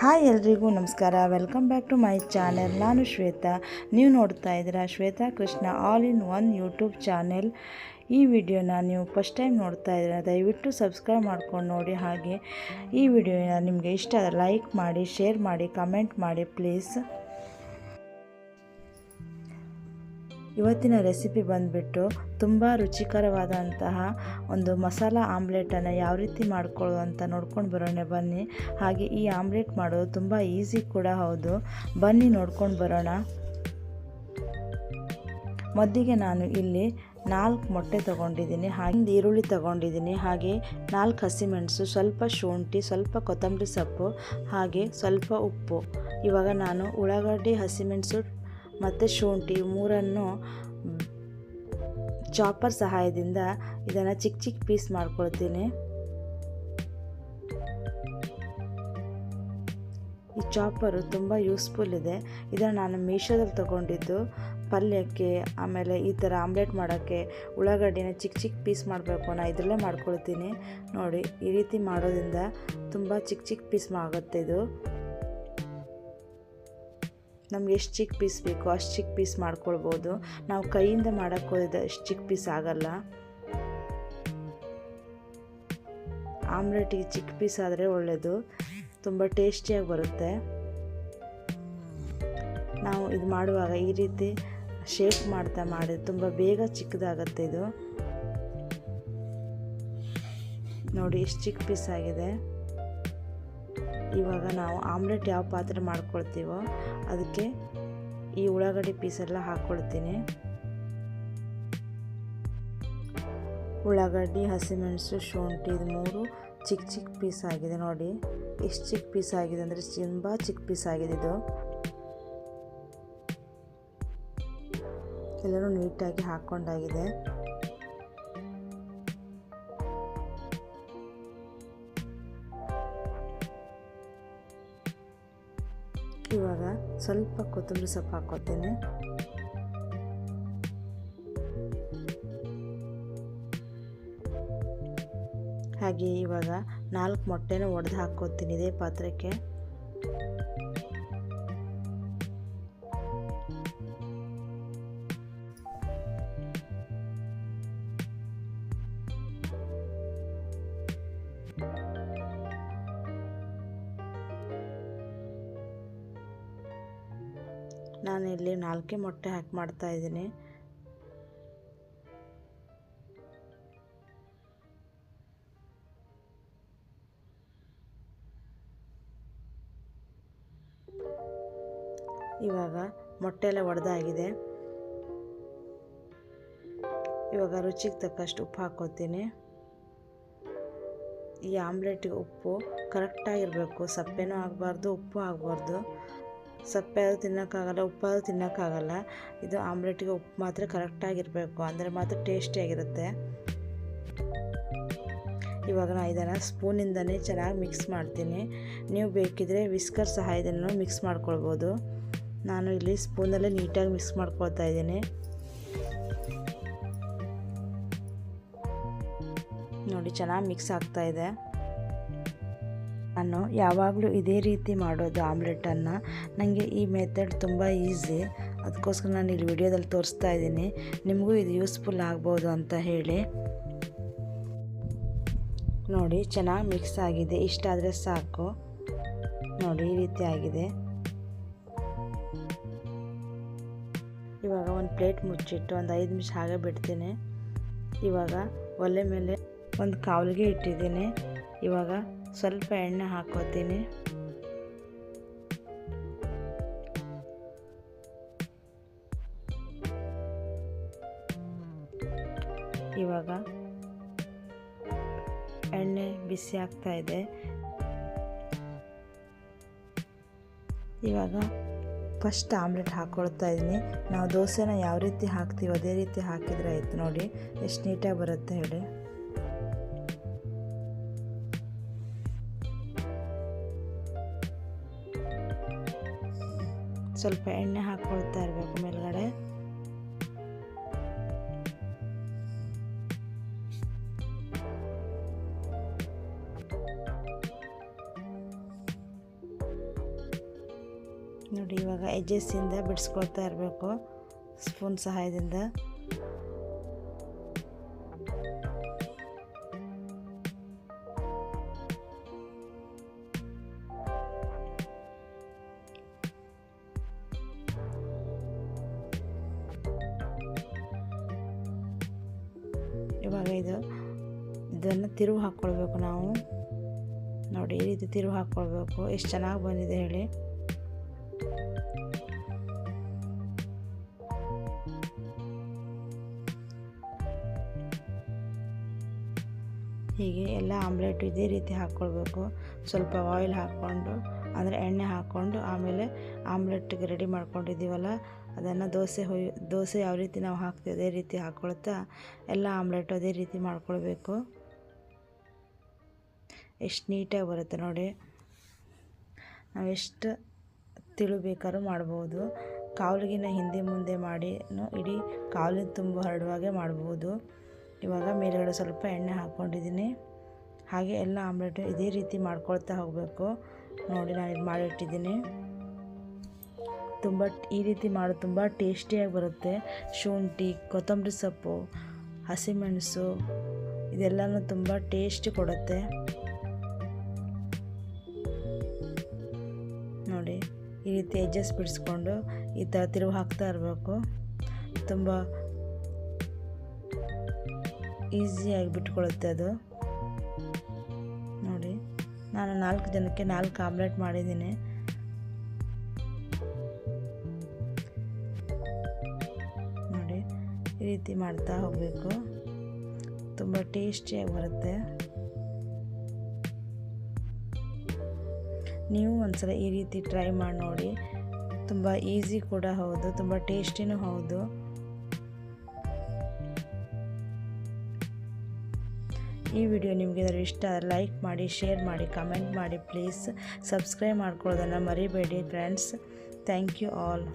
Hi ಎಲ್ರಿಗೂ ನಮಸ್ಕಾರ. Welcome back to my channel ನಾನು ಶ್ವೇತಾ. ನೀವು ನೋಡ್ತಾ ಇದ್ದೀರಾ Shweta Krishna all in one YouTube channel ಈ ವಿಡಿಯೋನ ನೀವು ಫಸ್ಟ್ ಟೈಮ್ ನೋಡ್ತಾ ಇದ್ದೀರಾ, ದಯವಿಟ್ಟು ಸಬ್ಸ್ಕ್ರೈಬ್ ಮಾಡ್ಕೊಂಡು ನೋಡಿ. ಹಾಗೆ ಈ ವಿಡಿಯೋನ ನಿಮಗೆ ಇಷ್ಟ ಲೈಕ್ ಮಾಡಿ ಶೇರ್ ಮಾಡಿ ಕಮೆಂಟ್ ಮಾಡಿ ಪ್ಲೀಸ್ ಇವತ್ತಿನ ರೆಸಿಪಿ ಬಂದುಬಿಟ್ಟು ತುಂಬ ರುಚಿಕರವಾದಂತಹ ಒಂದು ಮಸಾಲ ಆಮ್ಲೆಟನ್ನು ಯಾವ ರೀತಿ ಮಾಡ್ಕೊಳ್ಳೋ ಅಂತ ನೋಡ್ಕೊಂಡು ಬರೋಣ. ಬನ್ನಿ. ಹಾಗೆ ಈ ಆಮ್ಲೆಟ್ ಮಾಡೋದು ತುಂಬ ಈಸಿ ಕೂಡ ಹೌದು. ಬನ್ನಿ ನೋಡ್ಕೊಂಡು ಬರೋಣ. ಮೊದಲಿಗೆ ನಾನು ಇಲ್ಲಿ ನಾಲ್ಕು ಮೊಟ್ಟೆ ತೊಗೊಂಡಿದ್ದೀನಿ. ಹಾಗೆ ಈರುಳ್ಳಿ ತೊಗೊಂಡಿದ್ದೀನಿ. ಹಾಗೆ ನಾಲ್ಕು ಹಸಿಮೆಣಸು ಸ್ವಲ್ಪ ಶುಂಠಿ, ಸ್ವಲ್ಪ ಕೊತ್ತಂಬರಿ ಸೊಪ್ಪು, ಹಾಗೆ ಸ್ವಲ್ಪ ಉಪ್ಪು. ಇವಾಗ ನಾನು ಉಳ್ಳಾಗಡ್ಡಿ ಹಸಿಮೆಣಸು ಮತ್ತು ಶುಂಠಿ ಮೂರನ್ನು ಚಾಪರ್ ಸಹಾಯದಿಂದ ಇದನ್ನು ಚಿಕ್ಕ ಚಿಕ್ಕ ಪೀಸ್ ಮಾಡ್ಕೊಳ್ತೀನಿ. ಈ ಚಾಪರು ತುಂಬ ಯೂಸ್ಫುಲ್ ಇದೆ. ಇದನ್ನು ನಾನು ಮೀಶೋದಲ್ಲಿ ತೊಗೊಂಡಿದ್ದು ಪಲ್ಯಕ್ಕೆ, ಆಮೇಲೆ ಈ ಥರ ಆಮ್ಲೆಟ್ ಮಾಡೋಕ್ಕೆ, ಉಳ್ಳಾಗಡ್ಡಿನ ಚಿಕ್ಕ ಚಿಕ್ಕ ಪೀಸ್ ಮಾಡಬೇಕು ನಾನು ಇದರಲ್ಲೇ ಮಾಡ್ಕೊಳ್ತೀನಿ. ನೋಡಿ, ಈ ರೀತಿ ಮಾಡೋದ್ರಿಂದ ತುಂಬ ಚಿಕ್ಕ ಚಿಕ್ಕ ಪೀಸ್ ಆಗುತ್ತೆ ಇದು. ನಮ್ಗೆ ಎಷ್ಟು ಚಿಕ್ಕ ಪೀಸ್ ಬೇಕೋ ಅಷ್ಟು ಚಿಕ್ಕ ಪೀಸ್ ಮಾಡ್ಕೊಳ್ಬೋದು. ನಾವು ಕೈಯಿಂದ ಮಾಡೋಕ್ಕೆ ಹೋದ ಅಷ್ಟು ಚಿಕ್ಕ ಪೀಸ್ ಆಗಲ್ಲ. ಆಮ್ಲೆಟಿಗೆ ಚಿಕ್ಕ ಪೀಸ್ ಆದರೆ ಒಳ್ಳೆಯದು ತುಂಬ ಟೇಸ್ಟಿಯಾಗಿ ಬರುತ್ತೆ. ನಾವು ಇದು ಮಾಡುವಾಗ ಈ ರೀತಿ ಶೇಪ್ ಮಾಡ್ತಾ ಮಾಡಿ ತುಂಬ ಬೇಗ ಚಿಕ್ಕದಾಗತ್ತೆ ಇದು. ನೋಡಿ, ಎಷ್ಟು ಚಿಕ್ಕ ಪೀಸ್ ಆಗಿದೆ. ಇವಾಗ ನಾವು ಆಮ್ಲೆಟ್ ಯಾವ ಪಾತ್ರೆ ಮಾಡ್ಕೊಳ್ತೀವೋ ಅದಕ್ಕೆ ಈ ಉಳ್ಳಾಗಡ್ಡಿ ಪೀಸೆಲ್ಲ ಹಾಕ್ಕೊಳ್ತೀನಿ ಉಳ್ಳಾಗಡ್ಡಿ, ಹಸಿಮೆಣಸು, ಶುಂಠಿ ಇದು ಮೂರು ಚಿಕ್ಕ ಚಿಕ್ಕ ಪೀಸ್ ಆಗಿದೆ ನೋಡಿ. ಎಷ್ಟು ಚಿಕ್ಕ ಪೀಸ್ ಆಗಿದೆ ಅಂದರೆ ತುಂಬ ಚಿಕ್ಕ ಪೀಸ್ ಆಗಿದೆ ಇದು. ಎಲ್ಲರೂ ನೀಟಾಗಿ ಹಾಕ್ಕೊಂಡಾಗಿದೆ ಸ್ವಲ್ಪ ಕೊತ್ತಂಬರಿ ಸೊಪ್ಪು ಹಾಕೋತೀನಿ ಹಾಗೆ ಇವಾಗ ನಾಲ್ಕು ಮೊಟ್ಟೆನ ಒಡೆದು ಹಾಕೋತೀನಿ ಇದೇ ಪಾತ್ರಕ್ಕೆ ನಾನು ಇಲ್ಲಿ ನಾಲ್ಕೇ ಮೊಟ್ಟೆ ಹಾಕಿ ಮಾಡ್ತಾ ಇದ್ದೀನಿ. ಇವಾಗ ಮೊಟ್ಟೆ ಎಲ್ಲ ಒಡೆದಾಗಿದೆ. ಇವಾಗ ರುಚಿಗೆ ತಕ್ಕಷ್ಟು ಉಪ್ಪು ಹಾಕೋತೀನಿ ಈ ಆಮ್ಲೆಟಿಗೆ ಉಪ್ಪು ಕರೆಕ್ಟಾಗಿರಬೇಕು. ಸಪ್ಪೆನೂ ಆಗಬಾರ್ದು, ಉಪ್ಪು ಆಗಬಾರ್ದು. ಸಪ್ಪೆ ಅದು ತಿನ್ನೋಕ್ಕಾಗಲ್ಲ, ಉಪ್ಪಾದರೂ ತಿನ್ನೋಕ್ಕಾಗಲ್ಲ. ಇದು ಆಮ್ಲೆಟ್ಗೆ ಉಪ್ಪು ಮಾತ್ರ ಕರೆಕ್ಟಾಗಿರಬೇಕು. ಅಂದರೆ ಮಾತ್ರ ಟೇಸ್ಟಿಯಾಗಿರುತ್ತೆ. ಇವಾಗ ನಾನು ಇದನ್ನು ಸ್ಪೂನಿಂದನೇ ಚೆನ್ನಾಗಿ ಮಿಕ್ಸ್ ಮಾಡ್ತೀನಿ. ನೀವು ಬೇಕಿದ್ರೆ ವಿಸ್ಕರ್ ಸಹಾಯದಿಂದ ಮಿಕ್ಸ್ ಮಾಡ್ಕೊಳ್ಬೋದು. ನಾನು ಇಲ್ಲಿ ಸ್ಪೂನಲ್ಲೇ ನೀಟಾಗಿ ಮಿಕ್ಸ್ ಮಾಡ್ಕೊಳ್ತಾ ಇದ್ದೀನಿ. ನೋಡಿ, ಚೆನ್ನಾಗಿ ಮಿಕ್ಸ್ ಆಗ್ತಾ ಇದೆ. ನಾನು ಯಾವಾಗಲೂ ಇದೇ ರೀತಿ ಮಾಡೋದು ಆಮ್ಲೆಟನ್ನು. ನನಗೆ ಈ ಮೆಥಡ್ ತುಂಬ ಈಸಿ ಅದಕ್ಕೋಸ್ಕರ ನಾನು ಇಲ್ಲಿ ವಿಡಿಯೋದಲ್ಲಿ ತೋರಿಸ್ತಾ ಇದ್ದೀನಿ. ನಿಮಗೂ ಇದು ಯೂಸ್ಫುಲ್ ಆಗ್ಬೋದು ಅಂತ ಹೇಳಿ. ನೋಡಿ, ಚೆನ್ನಾಗಿ ಮಿಕ್ಸ್ ಆಗಿದೆ. ಇಷ್ಟಾದರೆ ಸಾಕು. ನೋಡಿ, ಈ ರೀತಿ ಆಗಿದೆ. ಇವಾಗ ಒಂದು ಪ್ಲೇಟ್ ಮುಚ್ಚಿಟ್ಟು ಒಂದು ಐದು ನಿಮಿಷ ಹಾಗೆ ಬಿಡ್ತೀನಿ. ಇವಾಗ ಒಲೆ ಮೇಲೆ ಒಂದು ಕಾವಲಿಗೆ ಇಟ್ಟಿದ್ದೀನಿ. ಇವಾಗ ಸ್ವಲ್ಪ ಎಣ್ಣೆ ಹಾಕೋತೀನಿ ಇವಾಗ ಎಣ್ಣೆ ಬಿಸಿ ಆಗ್ತಾ ಇದೆ. ಇವಾಗ ಫಸ್ಟ್ ಆಮ್ಲೆಟ್ ಹಾಕ್ಕೊಳ್ತಾ ಇದ್ದೀನಿ. ನಾವು ದೋಸೆನ ಯಾವ ರೀತಿ ಹಾಕ್ತೀವಿ ಅದೇ ರೀತಿ ಹಾಕಿದರೆ ಆಯ್ತು ನೋಡಿ. ಎಷ್ಟು ನೀಟಾಗಿ ಬರುತ್ತೆ ಹೇಳಿ. ಸ್ವಲ್ಪ ಎಣ್ಣೆ ಹಾಕ್ಕೊಳ್ತಾ ಇರಬೇಕು ಮೇಲ್ಗಡೆ. ನೋಡಿ ಇವಾಗ ಎಜ್ಜಸ್ಸಿಂದ ಬಿಡಿಸ್ಕೊಳ್ತಾ ಇರಬೇಕು. ಸ್ಪೂನ್ ಸಹಾಯದಿಂದ. ಇವಾಗ ಇದು ಇದನ್ನು ತಿರುವು ಹಾಕ್ಕೊಳ್ಬೇಕು ನಾವು. ನೋಡಿ, ಈ ರೀತಿ ತಿರುವು ಹಾಕ್ಕೊಳ್ಬೇಕು. ಎಷ್ಟು ಚೆನ್ನಾಗಿ ಬಂದಿದೆ ಹೇಳಿ. ಹೀಗೆ ಎಲ್ಲ ಆಮ್ಲೆಟ್ ಇದೇ ರೀತಿ ಹಾಕ್ಕೊಳ್ಬೇಕು. ಸ್ವಲ್ಪ ಆಯಿಲ್ ಹಾಕ್ಕೊಂಡು. ಅಂದರೆ ಎಣ್ಣೆ ಹಾಕ್ಕೊಂಡು ಆಮೇಲೆ ಆಮ್ಲೆಟ್ಗೆ ರೆಡಿ ಮಾಡ್ಕೊಂಡಿದ್ದೀವಲ್ಲ, ಅದನ್ನು ದೋಸೆ ಹೊಯ್, ದೋಸೆ ಯಾವ ರೀತಿ ನಾವು ಹಾಕ್ತೀವಿ ಅದೇ ರೀತಿ ಹಾಕ್ಕೊಳ್ತಾ ಎಲ್ಲ ಆಮ್ಲೆಟ್ ಅದೇ ರೀತಿ ಮಾಡ್ಕೊಳ್ಬೇಕು. ಎಷ್ಟು ನೀಟಾಗಿ ಬರುತ್ತೆ ನೋಡಿ. ನಾವು ಎಷ್ಟು ತಿಳು ಬೇಕಾದ್ರೂ ಮಾಡ್ಬೋದು. ಕಾವಲಿಗಿನ ಹಿಂದೆ ಮುಂದೆ ಮಾಡಿ ಇಡೀ ಕಾವಲಿನ ತುಂಬ ಹರಡುವಾಗೆ ಮಾಡ್ಬೋದು. ಇವಾಗ ಮೇಲುಗಡೆ ಸ್ವಲ್ಪ ಎಣ್ಣೆ ಹಾಕ್ಕೊಂಡಿದ್ದೀನಿ ಹಾಗೆ ಎಲ್ಲ ಆಮ್ಲೆಟ್ ಇದೇ ರೀತಿ ಮಾಡ್ಕೊಳ್ತಾ ಹೋಗಬೇಕು. ನೋಡಿ, ನಾನು ಇದು ಮಾಡಿಟ್ಟಿದ್ದೀನಿ. ತುಂಬ ಈ ರೀತಿ ಮಾಡೋದು ತುಂಬ ಟೇಸ್ಟಿಯಾಗಿ ಬರುತ್ತೆ. ಶುಂಠಿ, ಕೊತ್ತಂಬರಿ ಸೊಪ್ಪು, ಹಸಿಮೆಣಸು, ಇದೆಲ್ಲನೂ ತುಂಬ ಟೇಸ್ಟಿ ಕೊಡುತ್ತೆ. ನೋಡಿ, ಈ ರೀತಿ ಎಜ್ಜಸ್ ಬಿಡಿಸ್ಕೊಂಡು ಈ ಥರ ತಿರುವು ಹಾಕ್ತಾ ಇರಬೇಕು. ತುಂಬ ಈಸಿಯಾಗಿ ಬಿಟ್ಕೊಳ್ಳುತ್ತೆ ಅದು. ನಾನು ನಾಲ್ಕು ಜನಕ್ಕೆ ನಾಲ್ಕು ಆಮ್ಲೆಟ್ ಮಾಡಿದ್ದೀನಿ. ನೋಡಿ, ಈ ರೀತಿ ಮಾಡ್ತಾ ಹೋಗಬೇಕು. ತುಂಬ ಟೇಸ್ಟಿಯಾಗಿ ಬರುತ್ತೆ. ನೀವು ಒಂದ್ಸಲ ಈ ರೀತಿ ಟ್ರೈ ಮಾಡಿ ನೋಡಿ. ತುಂಬ ಈಸಿ ಕೂಡ ಹೌದು, ತುಂಬ ಟೇಸ್ಟಿನೂ ಹೌದು. ಈ ವಿಡಿಯೋ ನಿಮಗೆ ಏನಾದರೂ ಇಷ್ಟ ಆದರೆ ಲೈಕ್ ಮಾಡಿ ಶೇರ್ ಮಾಡಿ ಕಮೆಂಟ್ ಮಾಡಿ ಪ್ಲೀಸ್ ಸಬ್ಸ್ಕ್ರೈಬ್ ಮಾಡ್ಕೊಳ್ಳೋದನ್ನು ಮರಿಬೇಡಿ ಫ್ರೆಂಡ್ಸ್ ಥ್ಯಾಂಕ್ ಯು ಆಲ್